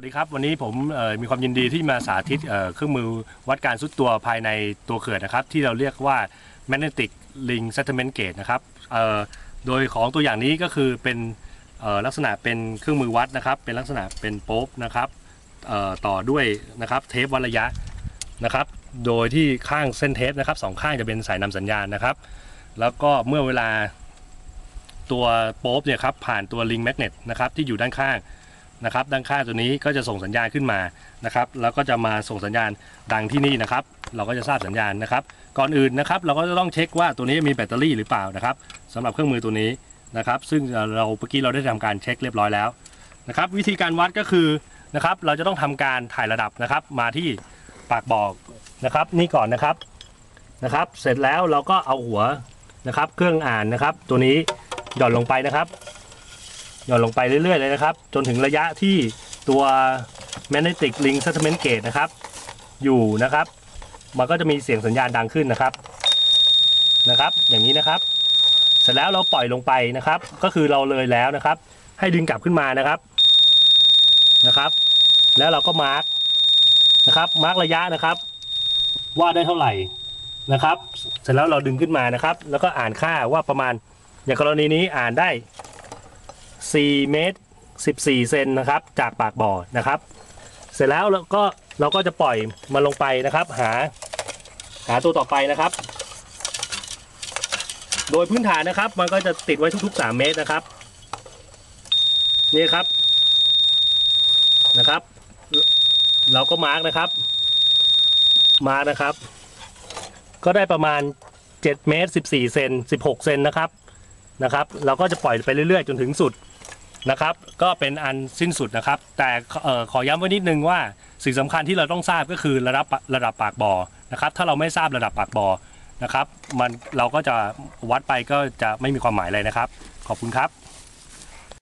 สวัสดีครับ วันนี้ผมมีความยินดีที่มาสาธิตเครื่องมือวัดการซุดตัวภายในตัวเขื่อนนะครับ ที่เราเรียกว่า magnetic ring settlement gauge นะครับโดยของตัวอย่างนี้ก็คือเป็นลักษณะเป็นเครื่องมือวัดนะครับ เป็นลักษณะเป็นโป๊บนะครับต่อด้วยนะครับเทปวัดระยะนะครับ โดยที่ข้างเส้นเทปนะครับสองข้างจะเป็นสายนำสัญญาณนะครับ แล้วก็เมื่อเวลาตัวโป๊บเนี่ยครับผ่านตัวลิงแมกเนตนะครับที่อยู่ด้านข้าง นะครับด้านข้างตัวนี้ก็จะส่งสัญญาณขึ้นมานะครับแล้วก็จะมาส่งสัญญาณดังที่นี่นะครับ เราก็จะทราบสัญญาณนะครับ ก่อนอื่นนะครับ เราก็จะต้องเช็คว่าตัวนี้มีแบตเตอรี่หรือเปล่านะครับสำหรับเครื่องมือตัวนี้นะครับ ซึ่งเราเมื่อกี้เราได้ทำการเช็คเรียบร้อยแล้วนะครับ วิธีการวัดก็คือนะครับ เราจะต้องทำการถ่ายระดับนะครับ มาที่ปากบอกนะครับ นี่ก่อนนะครับนะครับ เสร็จแล้วเราก็เอาหัวนะครับ เครื่องอ่านนะครับ ตัวนี้หย่อนลงไปนะครับ ย่อนลงไปเรื่อย ๆ เลยนะครับ จนถึงระยะที่ตัว magnetic ring settlement gauge นะครับ อยู่นะครับ มันก็จะมีเสียงสัญญาณดังขึ้นนะครับนะครับ อย่างนี้นะครับ เสร็จแล้วเราปล่อยลงไปนะครับ ก็คือเราเลยแล้วนะครับ ให้ดึงกลับขึ้นมานะครับนะครับ แล้วเราก็มาร์กนะครับมาร์กระยะนะครับ ว่าได้เท่าไหร่นะครับ เสร็จแล้วเราดึงขึ้นมานะครับ แล้วก็อ่านค่าว่าประมาณอย่างกรณีนี้อ่านได้ 4 เมตร 14 เซนนะครับ จากปากบ่อนะครับ เสร็จแล้วเราก็เราก็จะปล่อยมันลงไปนะครับ หา หาตัวต่อไปนะครับ โดยพื้นฐานนะครับ มันก็จะติดไว้ทุกๆ 3 เมตรนะครับนี่ครับนะครับ เราก็มาร์กนะครับ มาร์กนะครับ ก็ได้ประมาณ7เมตร14เซน16 เซนนะครับ นะครับ เราก็จะปล่อยไปเรื่อยๆ จนถึงสุดนะครับ ก็เป็นอันสิ้นสุดนะครับ แต่ออขอย้ำไว้นิดนึงว่าสิ่งสำคัญที่เราต้องทราบก็คือระดับระดับปากบ่อนะครับ ถ้าเราไม่ทราบระดับปากบ่อนะครับ มันเราก็จะวัดไปก็จะไม่มีความหมายเลยนะครับ ขอบคุณครับ